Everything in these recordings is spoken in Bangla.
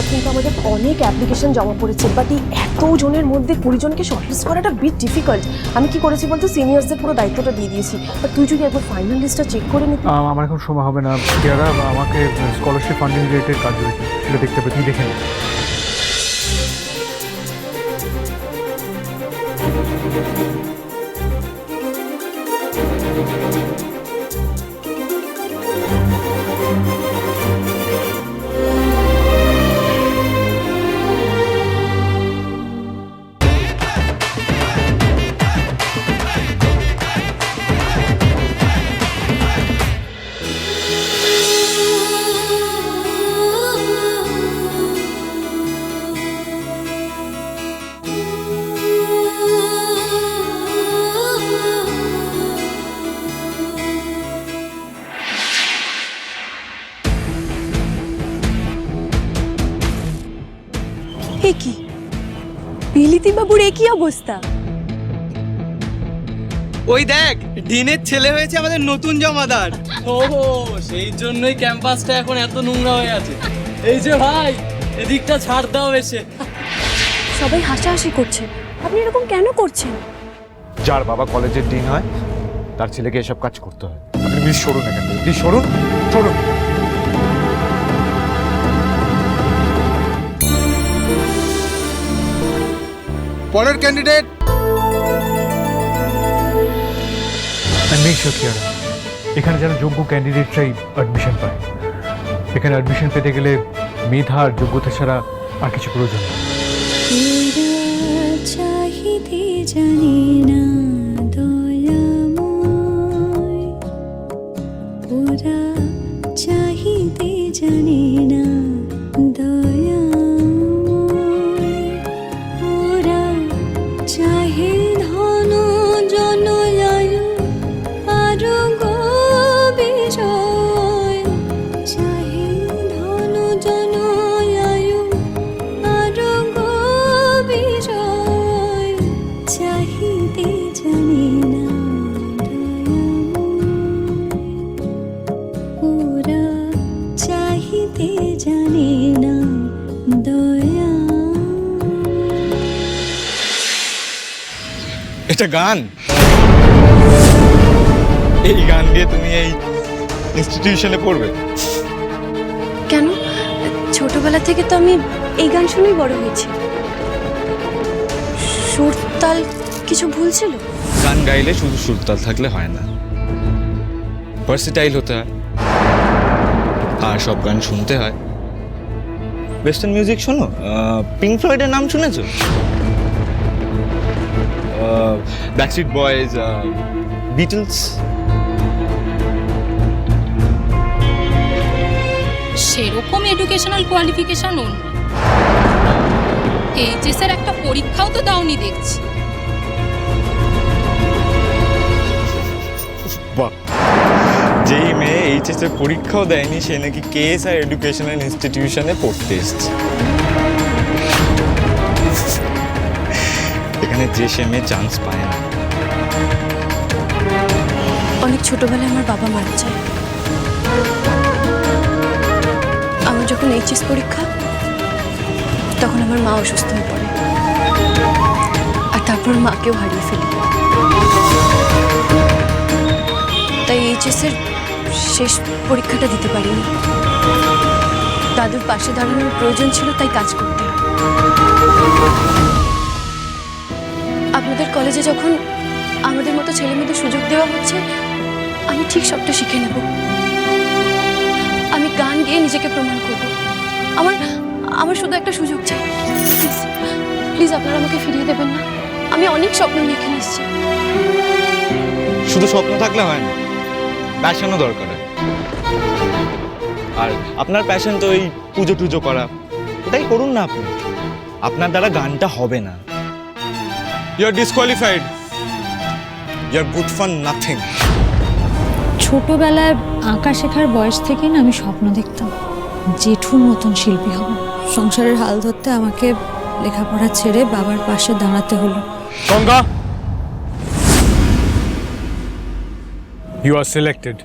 এবার কিন্তু আমাদের অনেক অ্যাপ্লিকেশন জমা পড়েছে বাট এই এত জনের মধ্যে কুড়িজনকে শর্টলিস্ট করাটা বিট ডিফিকাল্ট আমি কি করেছি বলতে? সিনিয়রসদের পুরো দায়িত্বটা দিয়ে দিয়েছি। বাট তুই যদি একবার ফাইনাল লিস্টটা চেক করে নিতি আম, আমার এখন সময় হবে না। আমাকে স্কলারশিপ ফান্ডিং রিলেটেড কাজ রয়েছে সেটা দেখতে তুই দেখে অবস্থা? ওই দেখ ডিনের ছেলে হয়েছে আমাদের নতুন জমাদার। ও সেই জন্যই ক্যাম্পাসটা এখন এত নোংরা হয়ে আছে। এই যে ভাই এদিকটা ছাড় দাও এসে। সবাই হাসাহাসি করছে। আপনি এরকম কেন করছেন? যার বাবা কলেজের ডিন হয় তার ছেলেকে এসব কাজ করতে হয়। আপনি প্লিজ সরুন এখান থেকে। প্লিজ সরুন সরুন। পরের ক্যান্ডিডেট মেক শিওর কিয়ারা এখানে যারা যোগ্য ক্যান্ডিডেটরাই অ্যাডমিশন পায়। এখানে অ্যাডমিশন পেতে গেলে মেধা আর যোগ্যতা ছাড়া আর কিছু প্রয়োজন নেই। চাহিতে জানি না দয়াময় এটা গান? এই গান দিয়ে তুমি এই ইনস্টিটিউশনে পড়বে? কেন? ছোটবেলা থেকে তো আমি এই গান শুনেই বড় হয়েছি। সুর তাল কিছু ভুল ছিল? গান গাইলে শুধু সুরতাল থাকলে হয় না। ভার্সিটাইল হতে হয়। আর সব গান শুনতে হয়। ওয়েস্টার্ন মিউজিক শোনো? পিঙ্ক ফ্লয়েডের নাম শুনেছো? ব্যাকস্ট্রিট বয়েজ বিটলস সেরকম এডুকেশনাল কোয়ালিফিকেশন ওর এইচএস এর একটা পরীক্ষাও তো দাওনি দেখছি। বাহ। যেই মেয়ে এইচএস এর পরীক্ষাও দেয়নি সে নাকি কেএসআর এডুকেশনাল ইনস্টিটিউশনে পড়তে এসছে। এখানে যে সে মেয়ে চান্স পায় না। অনেক ছোটবেলায় আমার বাবা মারা যায়। আমার যখন এইচএস পরীক্ষা, তখন আমার মা অসুস্থ হয়ে পড়ে। আর তারপর মাকেও হারিয়ে ফেলি। তাই এইচএস এর শেষ পরীক্ষাটা দিতে পারিনি। দাদুর পাশে দাঁড়ানোর প্রয়োজন ছিল, তাই কাজ করতে। আপনাদের কলেজে যখন আমাদের মতো ছেলে মেয়েদের সুযোগ দেওয়া হচ্ছে, আমি ঠিক সবটা শিখে নেব। আমি গান গেয়ে নিজেকে প্রমাণ করব। আমার আমার শুধু একটা সুযোগ চাই। প্লিজ প্লিজ আপনারা আমাকে ফিরিয়ে দেবেন না। আমি অনেক স্বপ্ন নিয়ে এখানে এসেছি। শুধু স্বপ্ন থাকলে হয় না প্যাশনও দরকার আর আপনার প্যাশন তো ওই পুজো টুজো করা ওটাই করুন না আপনি। আপনার দ্বারা গানটা হবে না। You are disqualified you are good for nothing ছোটবেলায় আঁকা শেখার বয়স থেকে না আমি স্বপ্ন দেখতাম জেঠুর মতন শিল্পী হব। সংসারের হাল ধরতে আমাকে লেখাপড়া ছেড়ে বাবার পাশে দাঁড়াতে হলো। গঙ্গা! ইউ আর সিলেক্টেড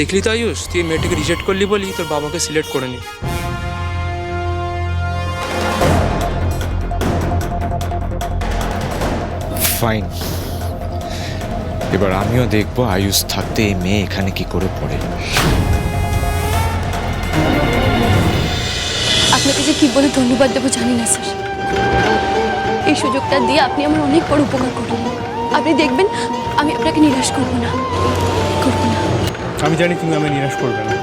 দেখলি তো আয়ুষ? তুই মেয়েটাকে রিজেক্ট করলি বলি তোর বাবাকে সিলেক্ট করে নি। ফাইন এবার আমিও দেখব আয়ুষ থাকতে এই মেয়ে এখানে কি করে পড়ে। আপনাকে যে কি বলে ধন্যবাদ দেবো জানি না স্যার। এই সুযোগটা দিয়ে আপনি আমার অনেক বড় উপকার করলেন। আপনি দেখবেন আমি আপনাকে নিরাশ করব না। করব না। আমি জানি তুমি আমি নিরাশ করবে না।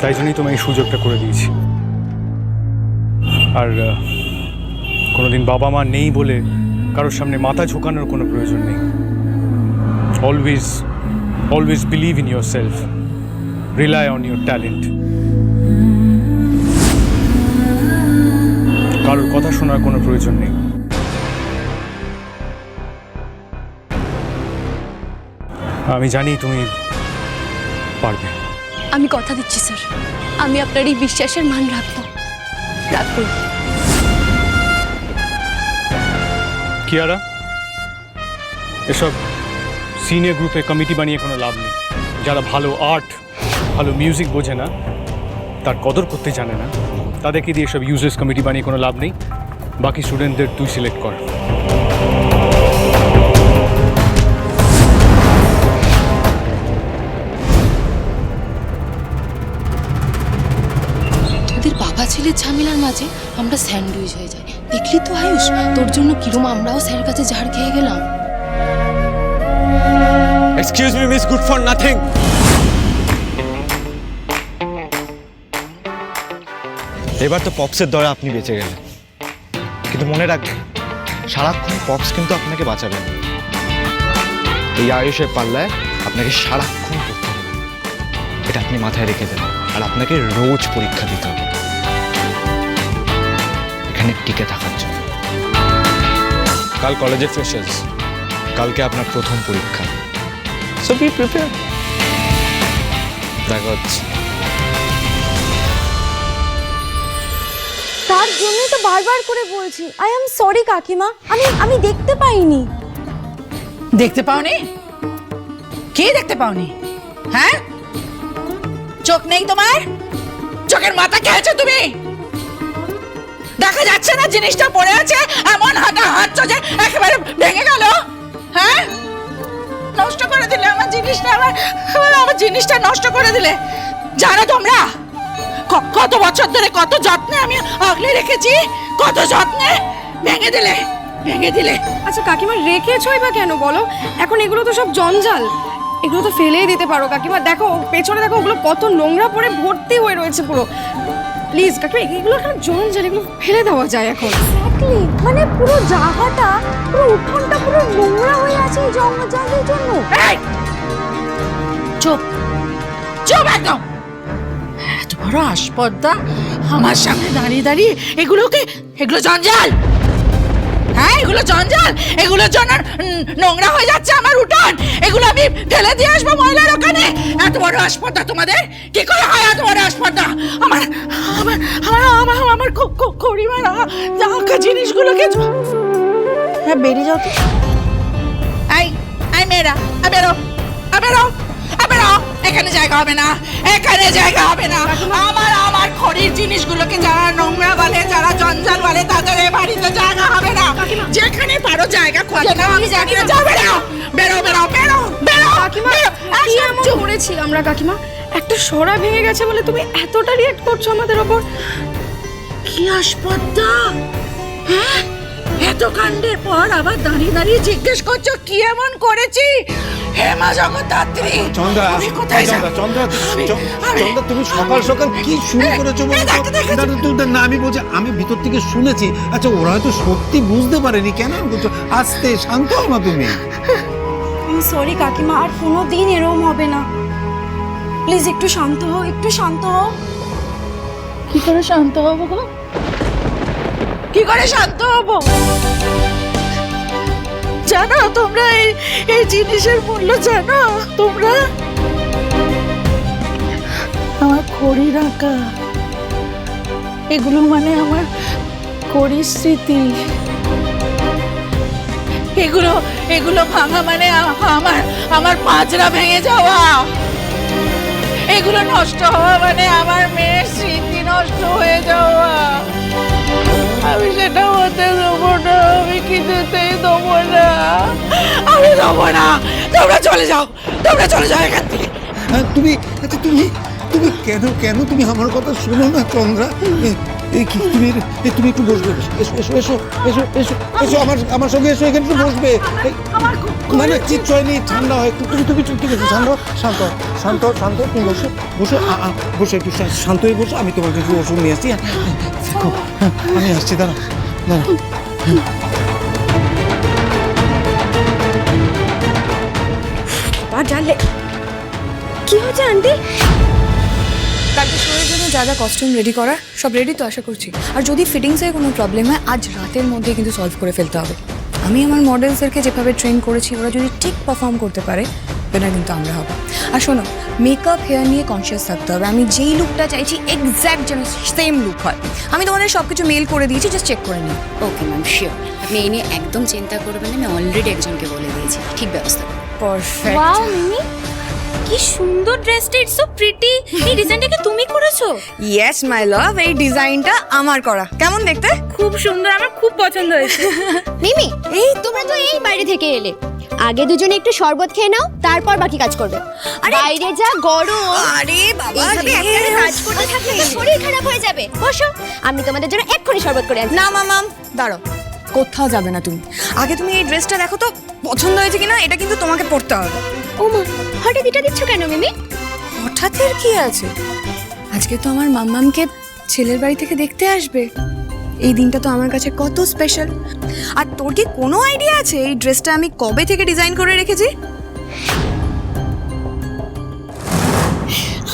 তাই জন্যই তোমায় এই সুযোগটা করে দিয়েছি। আর কোনোদিন বাবা মা নেই বলে কারোর সামনে মাথা ঝোকানোর কোনো প্রয়োজন নেই। Always always believe in yourself rely on your talent কারোর কথা শোনার কোনো প্রয়োজন নেই। আমি জানি তুমি পারবে। আমি কথা দিচ্ছি স্যার। আমি আপনার এই বিশ্বাসের মান রাখব। রাখব কিয়ারা এসব সিনিয়র গ্রুপে কমিটি বানিয়ে কোনো লাভ নেই। যারা ভালো আর্ট ভালো মিউজিক বোঝে না তার কদর করতে জানে না তাদেরকে দিয়ে এসব ইউজেস কমিটি বানিয়ে কোনো লাভ নেই। বাকি স্টুডেন্টদের তুই সিলেক্ট কর। তোদের ছেলের ঝামেলার মাঝে আমরা স্যান্ডউইচ হয়ে যাই। দেখলি তো আয়ুষ, তোর জন্য কিরম আমরাও স্যারের কাছে ঝাড় খেয়ে গেলাম। Excuse me miss good for nothing এবার তো পপসের দরে আপনি বেঁচে গেলেন। কিন্তু মনে রাখবেন সারাক্ষণ পপস কিন্তু আপনাকে বাঁচাবেন। এই আয়ুষের পাল্লায় আপনাকে সারাক্ষণ করতে হবে। এটা আপনি মাথায় রেখে দেন আর আপনাকে রোজ পরীক্ষা দিতে হবে। এখানে টিকে থাকার জন্য। কাল কলেজে ফ্রেশার্স কালকে আপনার প্রথম পরীক্ষা। সো বি প্রিপেয়ার দেখা হচ্ছে। তার জন্যই তো বারবার করে বলছি আই এম সরি কাকিমা। আমি আমি দেখতে পাইনি। দেখতে পাওনি? কে দেখতে পাওনি? হ্যাঁ? চোখ নেই তোমার? চোখের মাথা খেয়েছো তুমি? দেখা যাচ্ছে না, জিনিসটা পড়ে আছে, এমন হাঁটা হাঁটছো যে একেবারে ভেঙে গেল। হ্যাঁ? নষ্ট করে দিলে আমার জিনিসটা, আমার, আমার- জিনিসটা নষ্ট করে দিলে। জানো তোমরা? কত বছর ধরে কত যত্নে আমি আগলে রেখেছি, কত যত্নে ভেঙে দিলে ভেঙে দিলে। আচ্ছা কাকিমা, রেখেছই বা কেন বলো? এখন এগুলো তো সব জঞ্জাল। এগুলো তো ফেলেই দিতে পারো কাকিমা। দেখো, পেছনে দেখো, ওগুলো কত নোংরা পড়ে ভর্তি হয়ে রয়েছে পুরো। প্লিজ কাকিমা এগুলো এখন জল এগুলো ফেলে দেওয়া যায় এখন। এক্স্যাক্টলি মানে পুরো জায়গাটা পুরো উঠোনটা পুরো নোংরা হয়ে আছে এই জঙ্গলের জন্য। এই! চুপ! চুপ একদম! এত বড় আসপদ্দা আমার সামনে দাঁড়িয়ে দাঁড়িয়ে এগুলোকে এগুলো জঞ্জাল! এগুলো জঞ্জাল এগুলোর জন্য নোংরা হয়ে যাচ্ছে আমার উঠান। এগুলো আমি ফেলে দিয়ে আসব ময়লার ওখানে। এত বড় আসপদ্দা তোমাদের? কি করে হয় এত বড় আসপদ্দা আমার আমার আমার আমার আমার খুব খুব খড়িমার আঁকা জিনিসগুলোকে হ্যাঁ বেরিয়ে যাও তো। আই আই মেয়েরা আ বেরো আ বেরো এখানে জায়গা হবে না এখানে জায়গা হবে না। আমার আমার খড়ির জিনিসগুলোকে যারা নোংরা বলে যারা জঞ্জাল বলে তাদের এ বাড়িতে জায়গা হবে না। যেখানে পারো জায়গা খুঁজে নাও আমি জায়গা যাবে না। বেরো বেরো বেরো বেরো কাকিমা। কি এমন করেছি আমরা কাকিমা? একটা সরা ভেঙে গেছে বলে তুমি এতটা রিয়েক্ট করছ আমাদের ওপর? কি আসপদ্দা? হ্যাঁ? এত কাণ্ডের পর আবার দাঁড়িয়ে দাঁড়িয়ে জিজ্ঞেস করছ কি এমন করেছি? হে মা জগদ্ধাত্রী চন্দ্রা আমি কোথায় চন্দ্রা চন্দ্রা চন্দ্রা তুমি সকাল সকাল কি শুরু করেছ না আমি বলছি আমি ভিতর থেকে শুনেছি। আচ্ছা ওরা হয়তো সত্যি বুঝতে পারেনি। কেন বলছো আস্তে শান্ত হও না তুমি। সরি কাকিমা আর কোনো দিন এরকম হবে না। প্লিজ একটু শান্ত হও একটু শান্ত হও। কি করে শান্ত হব গো? কি করে শান্ত হব? জানো তোমরা এই এই জিনিসের মূল্য জানো তোমরা। আমার খড়ি রাখা এগুলো মানে আমার খড়ির স্মৃতি। এগুলো এগুলো ভাঙা মানে আমার আমার পাঁচরা ভেঙে যাওয়া। এগুলো নষ্ট হওয়া মানে আমার মেয়ের স্মৃতি নষ্ট হয়ে যাওয়া। আমি সেটা হতে দেবো না আমি কিছুতেই দেবো না। আমি দেবো না। তোমরা চলে যাও তোমরা চলে যাও এখান থেকে। হ্যাঁ, তুমি আচ্ছা তুমি তুমি কেন কেন তুমি আমার কথা শোনো না চন্দ্রা? এই কি তুমি তুমি একটু বসবে এসো এসো এসো এসো এসো এসো আমার আমার সঙ্গে এসো এখানে একটু বসবে। মানে চিৎ হয়নি ঠান্ডা হয় একটু তুমি তুমি তুমি একটু শান্ত শান্ত শান্ত শান্ত তুমি বসো বসো আ, আ, বসো একটু শান্ত হয়ে বসো আমি তোমার কিছু ওষুধ নিয়ে আসছি হ্যাঁ, হ্যাঁ, আমি আসছি দাঁড়া দাঁড়া জানলে কি হয়েছে আন্টি? কালকে শোয়ের জন্য যা যা কস্টিউম রেডি করার সব রেডি তো আশা করছি। আর যদি ফিটিংসে কোনো প্রবলেম হয় আজ রাতের মধ্যে কিন্তু সলভ করে ফেলতে হবে। আমি আমার মডেলসদেরকে যেভাবে ট্রেন করেছি ওরা যদি ঠিক পারফর্ম করতে পারে উইনার কিন্তু আমরা হব আর শোনো মেকআপ হেয়ার নিয়ে কনসিয়াস থাকতে হবে। আমি যেই লুকটা চাইছি এক্স্যাক্ট যেন সেম লুক হয়। আমি তোমাদের সব কিছু মেল করে দিয়েছি জাস্ট চেক করে নিই ওকে ম্যাম শিওর আপনি এই নিয়ে একদম চিন্তা করবেন না আমি অলরেডি একজনকে বলে দিয়েছি। ঠিক ব্যবস্থা। পারফেক্ট ওয়াও মিমি কি সুন্দর ড্রেসটা ইটস সো প্রিটি এই ডিজাইনটাকে তুমি করেছ? ইয়েস মাই লাভ এই ডিজাইনটা আমার করা। কেমন দেখতে? খুব সুন্দর আমার খুব পছন্দ হয়েছে। মিমি এই তোমরা তো এই বাইরে থেকে এলে। আগে দুজনে একটু শরবত খেয়ে নাও তারপর বাকি কাজ করবে। আরে বাইরে যা গরম। আরে বাবা এইভাবে একটানে কাজ করতে থাকলে তো শরীর খারাপ হয়ে যাবে। বসো আমি তোমাদের জন্য এক্ষুনি শরবত করে আনছি না মামাম দাঁড়াও। কোথাও যাবে না তুমি। আগে তুমি এই ড্রেসটা দেখো তো পছন্দ হয়েছে কিনা এটা কিন্তু তোমাকে পড়তে হবে। ও মা হঠাৎ এটা দিচ্ছ কেন মিমি? হঠাৎ এর কি আছে? আজকে তো আমার মাম্মামকে ছেলের বাড়ি থেকে দেখতে আসবে। এই দিনটা তো আমার কাছে কত স্পেশাল আর তোর কি কোনো আইডিয়া আছে এই ড্রেসটা আমি কবে থেকে ডিজাইন করে রেখেছি?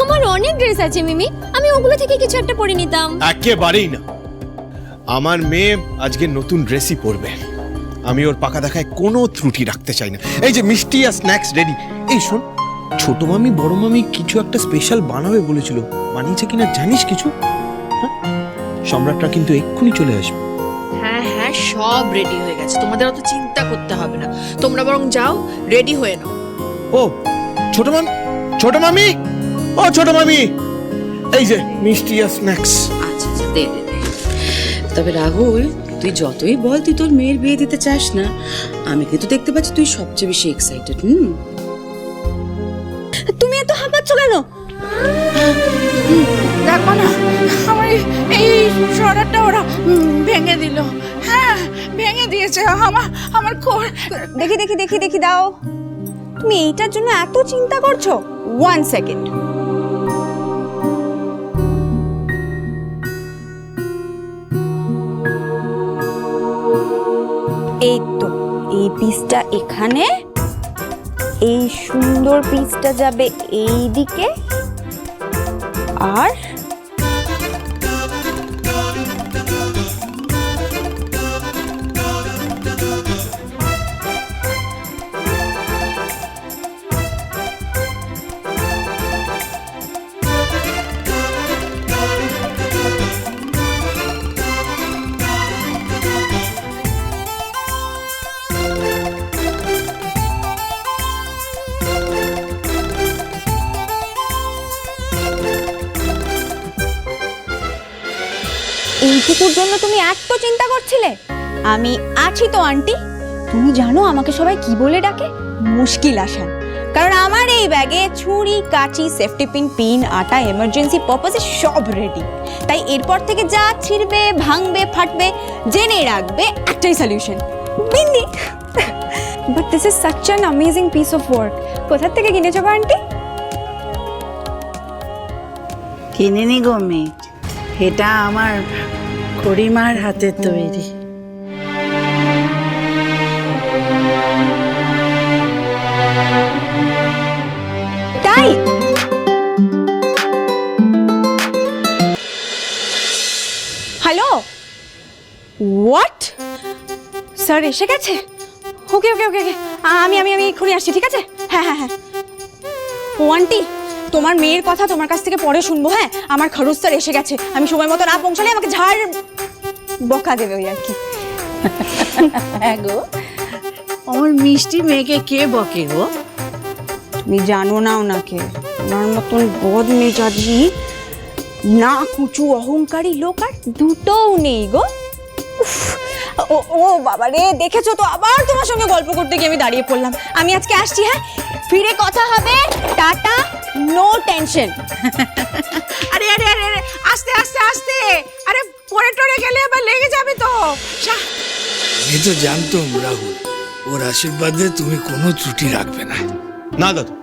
আমার অনেক ড্রেস আছে মিমি। আমি ওগুলো থেকে কিছু একটা পরে নিতাম। একেবারেই না। আমার মেয়ে আজকে নতুন ড্রেসই পরবে। আমি ওর পাকা দেখায় কোনো ত্রুটি রাখতে চাই না। এই যে মিষ্টি আর স্ন্যাক্স রেডি এই শোন ছোট মামি বড় মামি কিছু একটা স্পেশাল বানাবে বলেছিল। বানিয়েছে কিনা জানিস কিছু? হ্যাঁ? সম্রাটরা কিন্তু এক্ষুনি চলে আসবে। হ্যাঁ হ্যাঁ সব রেডি হয়ে গেছে। তোমাদের অত চিন্তা করতে হবে না। তোমরা বরং যাও রেডি হয়ে নাও। ও ছোট মামি ছোট মামি? ও ছোট মামি। এই যে মিষ্টি আর স্ন্যাক্স আচ্ছা আচ্ছা দে দে দে। তবে রাহুল তুই যতই বল তুই তোর মেয়ের বিয়ে দিতে চাস না। আমি কিন্তু দেখতে পাচ্ছি তুই সবচেয়ে বেশি এক্সাইটেড হুম? তুমি এত হাঁপাচ্ছ কেন? দেখো না। আমার এই- সরাটা ওরা ভেঙে দিল। হ্যাঁ ভেঙে দিয়েছে আমার আমার দেখি দেখি দেখি দেখি, দাও। তুমি এইটার জন্য এত চিন্তা করছ? ওয়ান সেকেন্ড এই তো, এই পিসটা এখানে। এই সুন্দর পিসটা যাবে এই দিকে আর এইটুকুর জন্য তুমি এত চিন্তা করছিলে? আমি আছি তো, আন্টি। তুমি জানো আমাকে সবাই কি বলে ডাকে? মুশকিল আসান কারণ আমার এই ব্যাগে ছুরি, কাঁচি সেফটি পিন পিন আটা এমার্জেন্সি পারপাসে সব রেডি তাই এরপর থেকে যা ছিড়বে, ভাঙবে, ফাটবে, জেনে রাখবে একটাই solution Bindi. But this is such an amazing piece of work কোথা থেকে কিনেছো আন্টি? কিনিনি গো, মেয়ে। এটা আমার খড়িমার হাতের তৈরি। তাই? হ্যালো? হোয়াট স্যার, এসে গেছে? ওকে ওকে ওকে ওকে। আমি আমি আমি এক্ষুনি আসছি, ঠিক আছে? হ্যাঁ হ্যাঁ হ্যাঁ। ও, আন্টি, তোমার মেয়ের কথা তোমার কাছ থেকে পরে শুনব হ্যাঁ? আমার খরচ স্যার এসে গেছে। আমি সময় মতো না পৌঁছালে আমাকে ঝাড় বকা দেবে ওই আর কি। হ্যাঁ গো। আমার মিষ্টি মেয়েকে কে বকে গো? তুমি জানো না ওনাকে। ওনার মতন বদ মেজাজি না কুচু অহংকারী লোক আর দুটোও নেই গো। উফ, ও ও বাবা রে দেখেছ তো? আবার তোমার সঙ্গে গল্প করতে গিয়ে আমি দাঁড়িয়ে পড়লাম। আমি আজকে আসছি হ্যাঁ? ফিরে কথা হবে টাটা নো টেনশন আরে আরে আরে আরে, আস্তে আস্তে আস্তে। আরে পড়ে টরে গেলে আবার লেগে যাবে তো। আমি তো জানতাম রাহুল। ওর আশীর্বাদে তুমি কোনো ত্রুটি রাখবে না। না দাদু।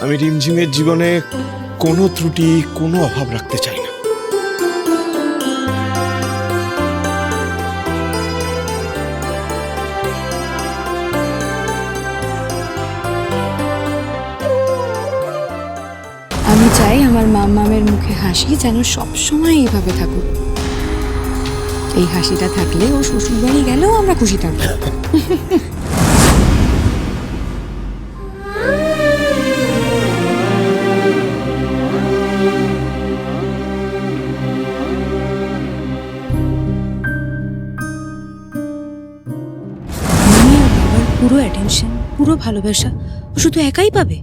আমি রিমঝিমের জীবনে কোনো ত্রুটি কোনো অভাব রাখতে চাই না। আমার মামামের মুখে হাসি যেন সবসময় এইভাবে থাকুক। এই হাসিটা থাকলে ও শ্বশুর বাড়ি গেলেও আমরা খুশি থাকব। পুরো অ্যাটেনশন পুরো ভালোবাসা ও শুধু একাই পাবে?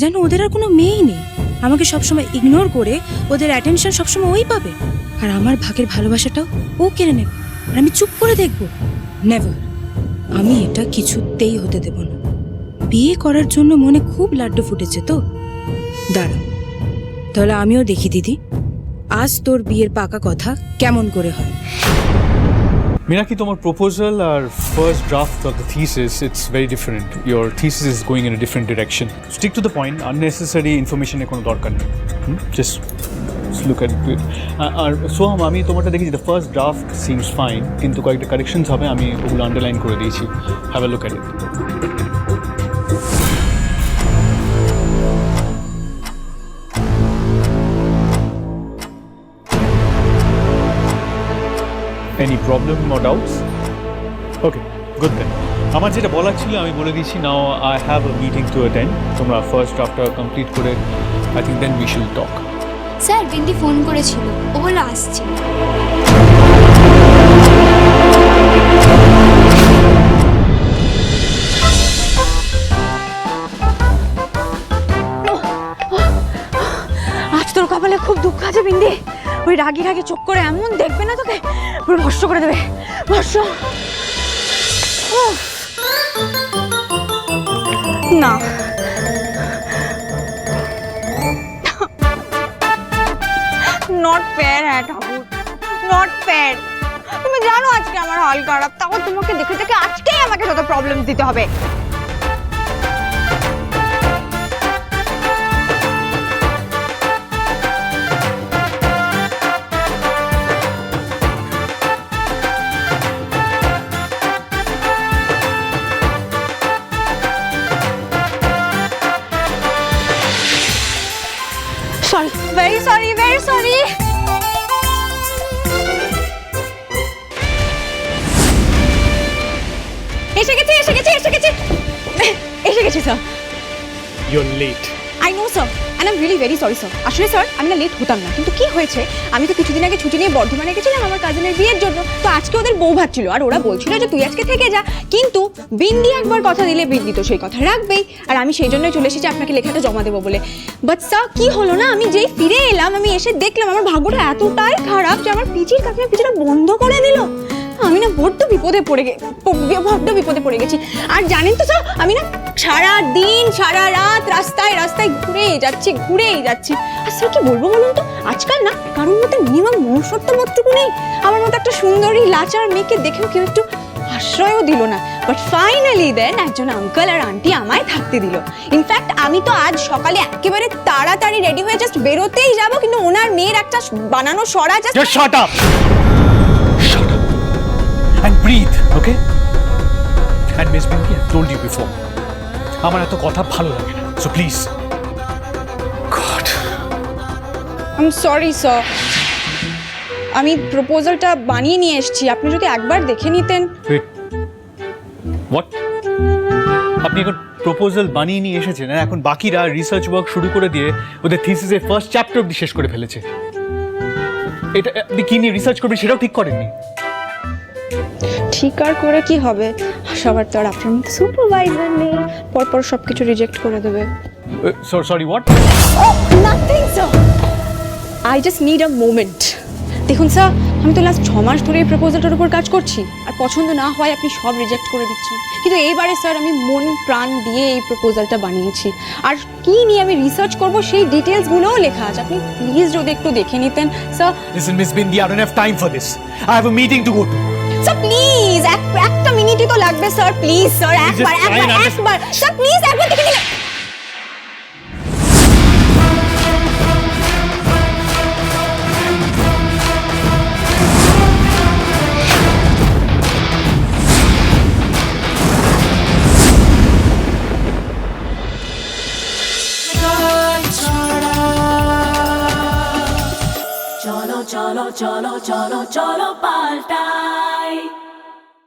যেন ওদের আর কোনো মেয়েই নেই। আমাকে সবসময় ইগনোর করে ওদের অ্যাটেনশন সবসময় ওই পাবে। আর আমার ভাগের ভালোবাসাটাও ও কেড়ে নেবে। আর আমি চুপ করে দেখব। নেভার আমি এটা কিছুতেই হতে দেব না। বিয়ে করার জন্য মনে খুব লাড্ডু ফুটেছে তো। দাঁড়া। তাহলে আমিও দেখি দিদি। আজ তোর বিয়ের পাকা কথা কেমন করে হয়? Minaki, তোমার proposal R first draft of the thesis it's very different your thesis going going in a different direction stick to the point unnecessary ইনফরমেশনের কোনো দরকার নেই। জাস্ট লুক অ্যাট ইট আর সোহাম আমি তোমারটা দেখেছি the first draft seems fine কিন্তু কয়েকটা কারেকশনস হবে আমি ওগুলো আন্ডারলাইন করে দিয়েছি। Have a look at it any problem or doubts okay good then আমার যেটা বলার ছিল আমি বলে দিচ্ছি now I have a meeting to attend তোমরা ফার্স্ট ড্রাফটটা কমপ্লিট করে I think then we should talk sir Bindi phone করেছিল ও বলে আসছে ওই রাগি রাগি চোখ করে এমন দেখবে না তোকে? পুরো ভস্য করে দেবে। ভস্য না। নট ফেয়ার হ্যাঁ ঠাকুর। নট ফেয়ার তুমি জানো আজকে আমার হল খারাপ, তাও তোমাকে দেখে দেখে আজকেই আমাকে যত প্রবলেম দিতে হবে। Sorry very sorry very sorry এসে গেছে এসে গেছে এসে গেছে। এসে গেছে sir you're late I know sir and am really very sorry sir আসলে স্যার আমি না লেট হতাম না। কিন্তু কি হয়েছে? আমি তো কিছুদিন আগে ছুটি নিয়ে বর্ধমানে গেছিলাম আমার কাজিনের বিয়ের জন্য। তো আজকে ওদের বউ ভাত ছিল আর ওরা বলছিল যে তুই আজকে থেকে যা। কিন্তু বিন্দি একবার কথা দিলে বিন্দি তো সেই কথা রাখবেই। আর আমি সেই জন্যই চলে এসেছি আপনাকে লেখাটা জমা দেবো বলে। বাট স্যার কি হলো না? আমি যেই ফিরে এলাম, আমি এসে দেখলাম আমার ভাগ্যটা এতটাই খারাপ যে আমার পিচির কাকিমা পিচিটা বন্ধ করে দিল। আমি না বড্ড বিপদে পড়ে গে বড্ড বিপদে পড়ে গেছি। আর জানেন তো স্যার আমি না সারা দিন, সারা রাত রাস্তায় রাস্তায় ঘুরেই যাচ্ছি ঘুরেই যাচ্ছি স্যার, কি বলব বলুন তো আজকাল না, কারোর মধ্যে মিনিমাম মনুষ্যত্ব মাত্রটুকু নেই আমার মতো একটা সুন্দরী, লাচার মেয়েকে দেখেও কেউ একটু আশ্রয়ও দিল না বাট ফাইনালি দেন একজন আঙ্কেল আর আন্টি আমায় থাকতে দিল ইনফ্যাক্ট আমি তো আজ সকালে একেবারে তাড়াতাড়ি রেডি হয়ে জাস্ট বেরোতেই যাব, কিন্তু ওনার মেয়ের একটা বানানো সরা just! Shut up! And Miss told you before. আমার এত কথা ভালো লাগে না। So please god I am sorry sir আমি প্রপোজালটা বানিয়ে নিয়ে এসেছি। আপনি যদি একবার দেখে নিতেন। হোয়াট আপনি এখন প্রপোজাল বানিয়ে নিয়ে এসেছেন আর এখন বাকিরা রিসার্চ ওয়ার্ক শুরু করে দিয়ে ওদের থিসিসের ফার্স্ট চ্যাপ্টার অব্দি শেষ করে ফেলেছে। এটা আপনি কি নিয়ে রিসার্চ করবেন সেটাও ঠিক করেননি? স্বীকার করে কি হবে? সবার তো আর আপনার মতো সুপারভাইজার নেই। পরপর সব কিছু রিজেক্ট করে দেবে। Sorry what nothing sir I just need a moment দেখুন স্যার আমি তো লাস্ট ছ মাস ধরে এই প্রপোজালটার উপর কাজ করছি। আর পছন্দ না হয় আপনি সব রিজেক্ট করে দিচ্ছেন। কিন্তু এইবারে স্যার আমি মন প্রাণ দিয়ে এই প্রপোজালটা বানিয়েছি। আর কি নিয়ে আমি রিসার্চ করব সেই ডিটেলসগুলোও লেখা আছে। আপনি প্লিজ যদি একটু দেখে নিতেন sir Listen, Miss Bindi, I don't have time for this. I have a meeting to go to. Sir please একটা মিনিটই তো লাগবে স্যার প্লিজ স্যার একবার একবার একবার। স্যার প্লিজ একবার দেখে নিন চলো চলো চলো চলো চলো পাল্টাই